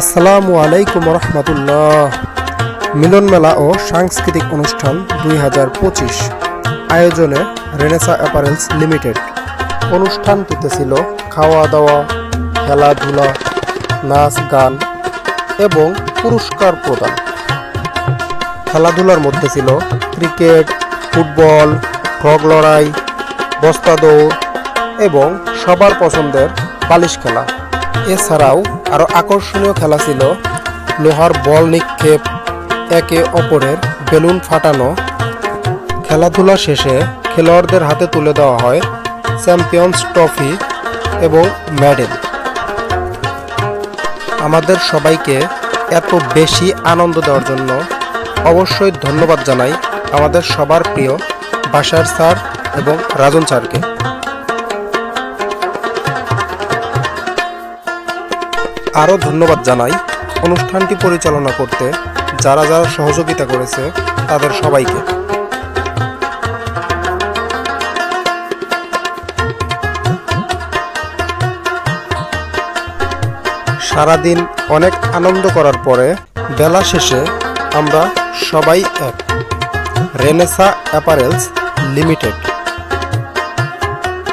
আসসালামু আলাইকুম রহমতুল্লাহ। মিলন মেলা ও সাংস্কৃতিক অনুষ্ঠান দুই হাজার পঁচিশ। আয়োজনে রেনেসা অ্যাপারেলস লিমিটেড অনুষ্ঠানটিতে ছিল খাওয়া দাওয়া খেলাধুলা, নাচ, গান এবং পুরস্কার প্রদান। খেলাধুলার মধ্যে ছিল ক্রিকেট, ফুটবল ফ্রগ লড়াই, বস্তা দৌড় এবং সবার পছন্দের বালিশ খেলা। এছাড়াও আরও আকর্ষণীয় খেলা ছিল লোহার বল নিক্ষেপ, একে অপরের বেলুন ফাটানো। খেলাধুলা শেষে খেলোয়াড়দের হাতে তুলে দেওয়া হয় চ্যাম্পিয়ন্স ট্রফি এবং মেডেল। আমাদের সবাইকে এত বেশি আনন্দ দেওয়ার জন্য অবশ্যই ধন্যবাদ জানাই আমাদের সবার প্রিয় বাসার স্যার এবং রাজন স্যারকে। আরও ধন্যবাদ জানাই অনুষ্ঠানটি পরিচালনা করতে, যারা যারা সহযোগিতা করেছে, তাদের সবাইকে। সারাদিন অনেক আনন্দ করার পরে, বেলা শেষে আমরা সবাই এক। Renaissance apparels limited.